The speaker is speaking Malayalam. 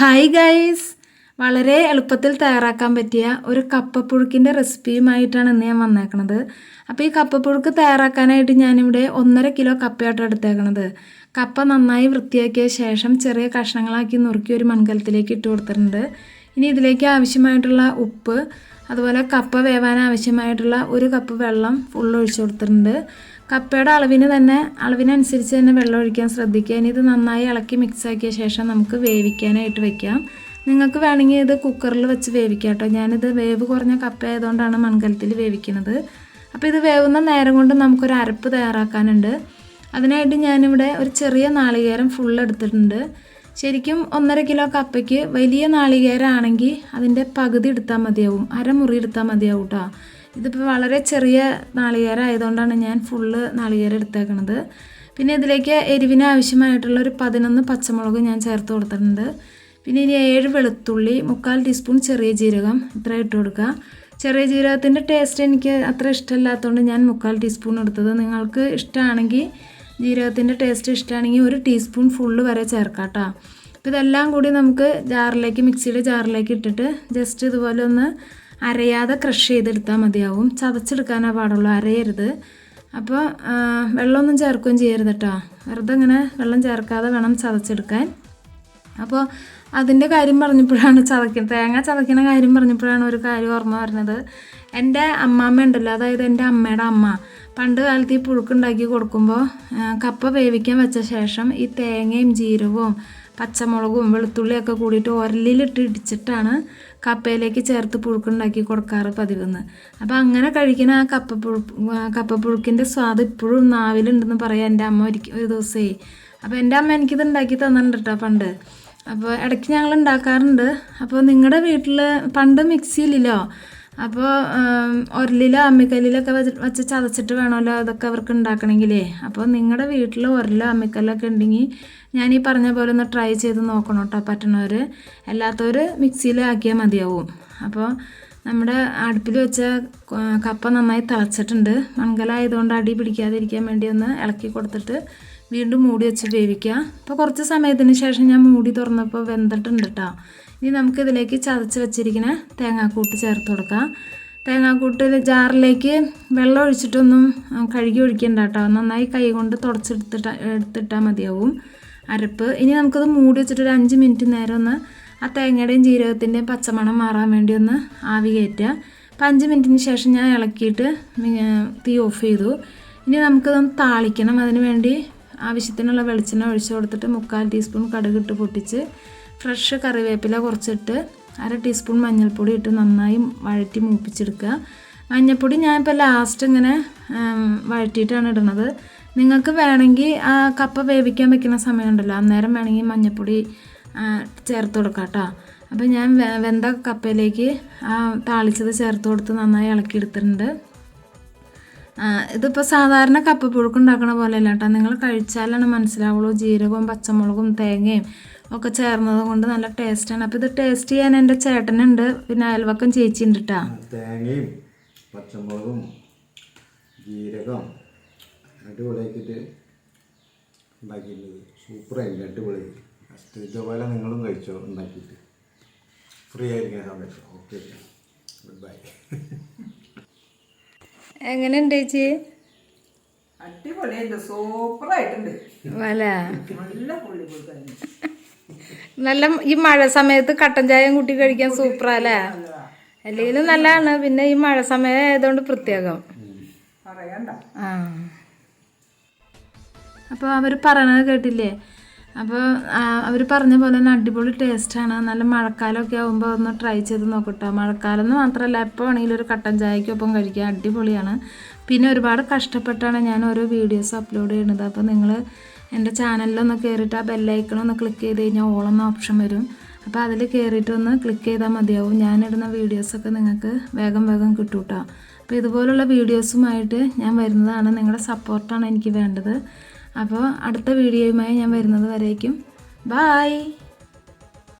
ഹായ് ഗൈസ് വളരെ എളുപ്പത്തിൽ തയ്യാറാക്കാൻ പറ്റിയ ഒരു കപ്പപ്പുഴുക്കിന്റെ റെസിപ്പിയുമായിട്ടാണ് ഇന്ന് ഞാൻ വന്നേക്കണത്. അപ്പോൾ ഈ കപ്പപ്പുഴുക്ക് തയ്യാറാക്കാനായിട്ട് ഞാനിവിടെ ഒന്നര കിലോ കപ്പയായിട്ട് എടുത്തേക്കണത്. കപ്പ നന്നായി വൃത്തിയാക്കിയ ശേഷം ചെറിയ കഷ്ണങ്ങളാക്കി നുറുക്കി ഒരു മൺകലത്തിലേക്ക് ഇട്ട് കൊടുത്തിട്ടുണ്ട്. ഇനി ഇതിലേക്ക് ആവശ്യമായിട്ടുള്ള ഉപ്പ് അതുപോലെ കപ്പ വേവാൻ ആവശ്യമായിട്ടുള്ള ഒരു കപ്പ് വെള്ളം ഫുൾ ഒഴിച്ചു കൊടുത്തിട്ടുണ്ട്. കപ്പയുടെ അളവിന് തന്നെ അളവിനനുസരിച്ച് തന്നെ വെള്ളം ഒഴിക്കാൻ ശ്രദ്ധിക്കുക. ഇനി ഇത് നന്നായി ഇളക്കി മിക്സ് ആക്കിയ ശേഷം നമുക്ക് വേവിക്കാനായിട്ട് വെക്കാം. നിങ്ങൾക്ക് വേണമെങ്കിൽ ഇത് കുക്കറിൽ വെച്ച് വേവിക്കാം കേട്ടോ ഞാനിത് വേവ് കുറഞ്ഞ കപ്പ ആയതുകൊണ്ടാണ് മൺകലത്തിൽ വേവിക്കുന്നത്. അപ്പോൾ ഇത് വേവുന്ന നേരം കൊണ്ട് നമുക്കൊരു അരപ്പ് തയ്യാറാക്കാനുണ്ട്. അതിനായിട്ട് ഞാനിവിടെ ഒരു ചെറിയ നാളികേരം ഫുൾ എടുത്തിട്ടുണ്ട്. ശരിക്കും ഒന്നര കിലോ കപ്പയ്ക്ക് വലിയ നാളികേരമാണെങ്കിൽ അതിന്റെ പകുതി എടുത്താൽ മതിയാവും അരമുറി എടുത്താൽ മതിയാവും കേട്ടോ ഇതിപ്പോൾ വളരെ ചെറിയ നാളികേര ആയതുകൊണ്ടാണ് ഞാൻ ഫുള്ള് നാളികേര എടുത്തേക്കണത്. പിന്നെ ഇതിലേക്ക് എരിവിന് ആവശ്യമായിട്ടുള്ള ഒരു പതിനൊന്ന് പച്ചമുളക് ഞാൻ ചേർത്ത് കൊടുത്തിട്ടുണ്ട്. പിന്നെ ഇനി ഏഴ് വെളുത്തുള്ളി മുക്കാൽ ടീസ്പൂൺ ചെറിയ ജീരകം ഇത്ര ഇട്ട് കൊടുക്കുക. ചെറിയ ജീരകത്തിന്റെ ടേസ്റ്റ് എനിക്ക് അത്ര ഇഷ്ടമല്ലാത്തതുകൊണ്ട് ഞാൻ മുക്കാൽ ടീസ്പൂൺ എടുത്തത്. നിങ്ങൾക്ക് ഇഷ്ടമാണെങ്കിൽ ജീരകത്തിന്റെ ടേസ്റ്റ് ഇഷ്ടമാണെങ്കിൽ ഒരു ടീസ്പൂൺ ഫുള്ള് വരെ ചേർക്കാം കേട്ടോ. അപ്പോൾ ഇതെല്ലാം കൂടി നമുക്ക് ജാറിലേക്ക് മിക്സിയുടെ ജാറിലേക്ക് ഇട്ടിട്ട് ജസ്റ്റ് ഇതുപോലെ ഒന്ന് അരയാതെ ക്രഷ് ചെയ്തെടുത്താൽ മതിയാവും. ചതച്ചെടുക്കാനാണ് പാടുള്ളൂ അരയരുത്. അപ്പോൾ വെള്ളമൊന്നും ചേർക്കുകയും ചെയ്യരുത് കേട്ടോ. വെറുതെ ഇങ്ങനെ വെള്ളം ചേർക്കാതെ വേണം ചതച്ചെടുക്കാൻ. അപ്പോൾ അതിന്റെ കാര്യം പറഞ്ഞപ്പോഴാണ് ചതക്കുന്നത് തേങ്ങ ചതക്കുന്ന കാര്യം പറഞ്ഞപ്പോഴാണ് ഒരു കാര്യം ഓർമ്മ വരുന്നത്. എന്റെ അമ്മാമ്മ ഉണ്ടല്ലോ അതായത് എന്റെ അമ്മയുടെ അമ്മ. പണ്ട് കാലത്ത് ഈ പുഴുക്കുണ്ടാക്കി കൊടുക്കുമ്പോൾ കപ്പ വേവിക്കാൻ വെച്ച ശേഷം ഈ തേങ്ങയും ജീരകവും പച്ചമുളകും വെളുത്തുള്ളിയൊക്കെ കൂടിയിട്ട് ഉരലിലിട്ട് ഇടിച്ചിട്ടാണ് കപ്പയിലേക്ക് ചേർത്ത് പുഴുക്കുണ്ടാക്കി കൊടുക്കാറ് പതിവെന്ന്. അപ്പോൾ അങ്ങനെ കഴിക്കുന്ന ആ കപ്പ പുഴു കപ്പ കപ്പപ്പുഴുക്കിന്റെ സ്വാദ് ഇപ്പോഴും നാവിലുണ്ടെന്ന് പറയാം എന്റെ അമ്മ ഒരിക്കൽ ഒരു ദിവസമേ അപ്പോൾ എന്റെ അമ്മ എനിക്കിത് ഉണ്ടാക്കി തന്നിട്ടുണ്ട് കേട്ടോ പണ്ട്. അപ്പോൾ ഇടയ്ക്ക് ഞങ്ങൾ ഉണ്ടാക്കാറുണ്ട്. അപ്പോൾ നിങ്ങളുടെ വീട്ടിൽ പണ്ട് മിക്സിയിലില്ലോ അപ്പോൾ ഉരലിലോ അമ്മിക്കല്ലിലൊക്കെ വെച്ച് ചതച്ചിട്ട് വേണമല്ലോ അതൊക്കെ അവർക്ക് ഉണ്ടാക്കണമെങ്കിലേ അപ്പോൾ നിങ്ങളുടെ വീട്ടിൽ ഉരലോ അമ്മിക്കല്ലൊക്കെ ഉണ്ടെങ്കിൽ ഞാൻ ഈ പറഞ്ഞ പോലെ ഒന്ന് ട്രൈ ചെയ്ത് നോക്കണം കേട്ടോ പറ്റണവർ അല്ലാത്തവർ മിക്സിയിൽ ആക്കിയാൽ മതിയാവും. അപ്പോൾ നമ്മുടെ അടുപ്പിൽ വെച്ച കപ്പ നന്നായി തിളച്ചിട്ടുണ്ട്. മൺകലായതുകൊണ്ട് അടി പിടിക്കാതിരിക്കാൻ വേണ്ടി ഒന്ന് ഇളക്കി കൊടുത്തിട്ട് വീണ്ടും മൂടി വെച്ച് വേവിക്കുക അപ്പോൾ കുറച്ച് സമയത്തിന് ശേഷം ഞാൻ മൂടി തുറന്നപ്പോൾ വെന്തിട്ടുണ്ട് കേട്ടോ ഇനി നമുക്കിതിലേക്ക് ചതച്ച് വെച്ചിരിക്കുന്ന തേങ്ങാക്കൂട്ട് ചേർത്ത് കൊടുക്കാം. തേങ്ങാക്കൂട്ട് ജാറിലേക്ക് വെള്ളം ഒഴിച്ചിട്ടൊന്നും കഴുകി ഒഴിക്കണ്ട കേട്ടോ. നന്നായി കൈ കൊണ്ട് തുടച്ചെടുത്തിട്ട് എടുത്തിട്ടാൽ മതിയാവും അരപ്പ്. ഇനി നമുക്കത് മൂടി വെച്ചിട്ട് ഒരു അഞ്ച് മിനിറ്റ് നേരം ഒന്ന് ആ തേങ്ങയുടെയും ജീരകത്തിന്റെയും പച്ചമണം മാറാൻ വേണ്ടി ഒന്ന് ആവി കയറ്റുക. അപ്പം അഞ്ച് മിനിറ്റിന് ശേഷം ഞാൻ ഇളക്കിയിട്ട് തീ ഓഫ് ചെയ്തു. ഇനി നമുക്കതൊന്ന് താളിക്കണം. അതിന് വേണ്ടി ആവശ്യത്തിനുള്ള വെളിച്ചെണ്ണ ഒഴിച്ചു കൊടുത്തിട്ട് മുക്കാൽ ടീസ്പൂൺ കടുകിട്ട് പൊട്ടിച്ച് ഫ്രഷ് കറിവേപ്പില കുറച്ചിട്ട് അര ടീസ്പൂൺ മഞ്ഞൾപ്പൊടി ഇട്ട് നന്നായി വഴറ്റി മൂപ്പിച്ചെടുക്കുക. മഞ്ഞൾപ്പൊടി ഞാനിപ്പോൾ ലാസ്റ്റ് ഇങ്ങനെ വഴറ്റിയിട്ടാണ് ഇടുന്നത്. നിങ്ങൾക്ക് വേണമെങ്കിൽ ആ കപ്പ വേവിക്കാൻ വെക്കുന്ന സമയമുണ്ടല്ലോ അന്നേരം വേണമെങ്കിൽ മഞ്ഞൾപ്പൊടി ചേർത്ത് കൊടുക്കാം കേട്ടോ അപ്പോൾ ഞാൻ വെന്ത കപ്പയിലേക്ക് ആ താളിച്ചത് ചേർത്ത് കൊടുത്ത് നന്നായി ഇളക്കി ഇളക്കിയെടുത്തിട്ടുണ്ട് ഇതിപ്പോൾ സാധാരണ കപ്പപ്പുഴുക്ക് ഉണ്ടാക്കണ പോലെയല്ല കേട്ടോ നിങ്ങൾ കഴിച്ചാലാണ് മനസ്സിലാവുള്ളൂ ജീരകവും പച്ചമുളകും തേങ്ങയും ഒക്കെ ചേർന്നത് കൊണ്ട് നല്ല ടേസ്റ്റാണ്. അപ്പോൾ ഇത് ടേസ്റ്റ് ചെയ്യാൻ എന്റെ ചേട്ടനുണ്ട്. പിന്നെ അയൽവക്കം ചേച്ചി ഉണ്ട് കേട്ടോ തേങ്ങയും പച്ചമുളകും ജീരകം അടിപൊളിയാക്കിയിട്ട് ഉണ്ടാക്കിയിട്ടുള്ളത് സൂപ്പറായില്ല അടിപൊളി. ഫസ്റ്റ് ഇതുപോലെ നിങ്ങളും കഴിച്ചോ ഉണ്ടാക്കിയിട്ട്. ഫ്രീ ആയിരിക്കുന്ന സമയത്ത്. ഓക്കെ ഗുഡ് ബൈ എങ്ങനെയുണ്ട് ചേച്ചി? അടിപൊളിയുണ്ട് സൂപ്പറായിട്ടുണ്ട്. വല. നല്ല പുള്ളി കൊടുക്കാൻ നല്ല ഈ മഴ സമയത്ത് കട്ടൻ ചായയും കൂട്ടി കഴിക്കാൻ സൂപ്പറാ അല്ലേ അല്ലെങ്കിലും നല്ലതാണ്. പിന്നെ ഈ മഴ സമയം ആയതുകൊണ്ട് പ്രത്യേകം. അപ്പൊ ആ. അപ്പോൾ അവർ പറയണത് കേട്ടില്ലേ? അപ്പോൾ അവർ പറഞ്ഞ പോലെ തന്നെ അടിപൊളി ടേസ്റ്റാണ് നല്ല മഴക്കാലമൊക്കെ ആകുമ്പോൾ ഒന്ന് ട്രൈ ചെയ്ത് നോക്കട്ടോ. മഴക്കാലം എന്ന് മാത്രമല്ല എപ്പോൾ വേണമെങ്കിലും ഒരു കട്ടൻ ചായക്കൊപ്പം കഴിക്കാൻ അടിപൊളിയാണ്. പിന്നെ ഒരുപാട് കഷ്ടപ്പെട്ടാണ് ഞാൻ ഓരോ വീഡിയോസ് അപ്ലോഡ് ചെയ്യുന്നത്. അപ്പോൾ നിങ്ങൾ എന്റെ ചാനലിലൊന്ന് കയറിയിട്ട് ആ ബെല്ലൈക്കണൊന്ന് ക്ലിക്ക് ചെയ്ത് കഴിഞ്ഞാൽ ഓളെന്ന ഓപ്ഷൻ വരും. അപ്പോൾ അതിൽ കയറിയിട്ട് ഒന്ന് ക്ലിക്ക് ചെയ്താൽ മതിയാവും. ഞാനിടുന്ന വീഡിയോസൊക്കെ നിങ്ങൾക്ക് വേഗം വേഗം കേട്ടോ അപ്പോൾ ഇതുപോലുള്ള വീഡിയോസുമായിട്ട് ഞാൻ വരുന്നതാണ്. നിങ്ങളുടെ സപ്പോർട്ടാണ് എനിക്ക് വേണ്ടത്. അപ്പോൾ അടുത്ത വീഡിയോയുമായി ഞാൻ വരുന്നത് വരേക്കും. ബായ്